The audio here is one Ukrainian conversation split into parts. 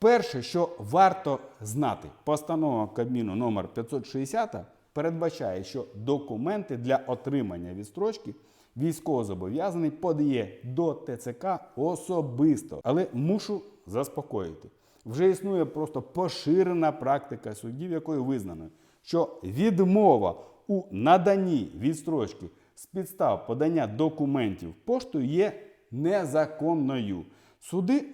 Перше, що варто знати, постанова Кабміну номер 560 передбачає, що документи для отримання відстрочки військовозобов'язаний подає до ТЦК особисто. Але мушу заспокоїти. Вже існує просто поширена практика судів, якою визнано, що відмова у наданні відстрочки з підстав подання документів поштою є незаконною. Суди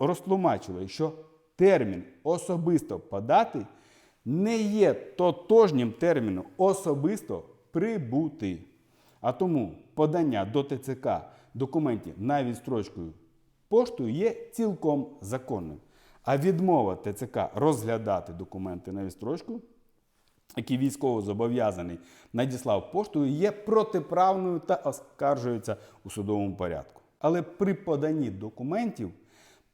розтлумачили, що термін особисто подати не є тотожнім терміном особисто прибути. А тому подання до ТЦК документів на відстрочку поштою є цілком законним. А відмова ТЦК розглядати документи на відстрочку який військово зобов'язаний надіслав поштою, є протиправною та оскаржується у судовому порядку. Але при поданні документів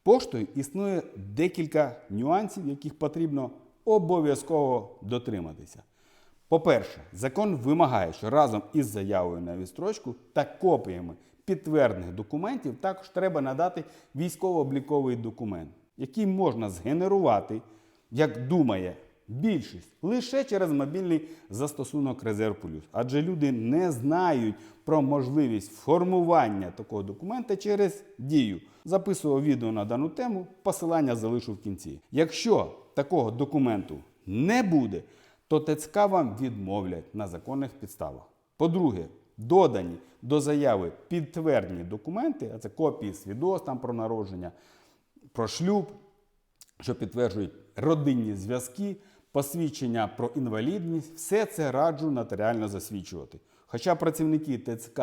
поштою існує декілька нюансів, яких потрібно обов'язково дотриматися. По-перше, закон вимагає, що разом із заявою на відстрочку та копіями підтверджених документів також треба надати військово-обліковий документ, який можна згенерувати, як думає більшість, лише через мобільний застосунок Резерв Плюс. Адже люди не знають про можливість формування такого документа через дію. Записував відео на дану тему, посилання залишу в кінці. Якщо такого документу не буде, то ТЦК вам відмовлять на законних підставах. По-друге, додані до заяви підтверджені документи, а це копії свідоцтв там про народження, про шлюб, що підтверджують родинні зв'язки, посвідчення про інвалідність, все це раджу нотаріально засвідчувати. Хоча працівники ТЦК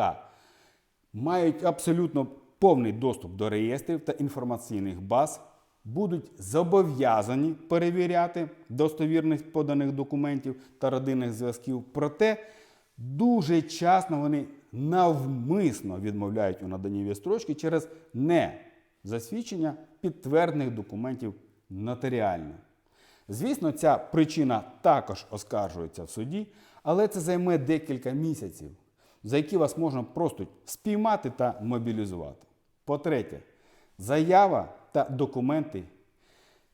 мають абсолютно повний доступ до реєстрів та інформаційних баз, будуть зобов'язані перевіряти достовірність поданих документів та родинних зв'язків. Проте дуже часто вони навмисно відмовляють у наданні відстрочки через не засвідчення підтверджених документів нотаріально. Звісно, ця причина також оскаржується в суді, але це займе декілька місяців, за які вас можна просто спіймати та мобілізувати. По-третє, заява та документи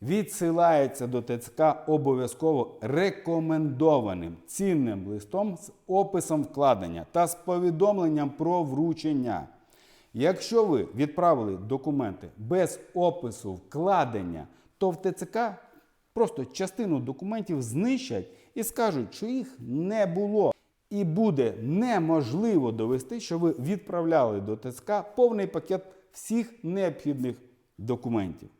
відсилаються до ТЦК обов'язково рекомендованим цінним листом з описом вкладення та з повідомленням про вручення. Якщо ви відправили документи без опису вкладення, то в ТЦК просто частину документів знищать і скажуть, що їх не було. І буде неможливо довести, що ви відправляли до ТСК повний пакет всіх необхідних документів.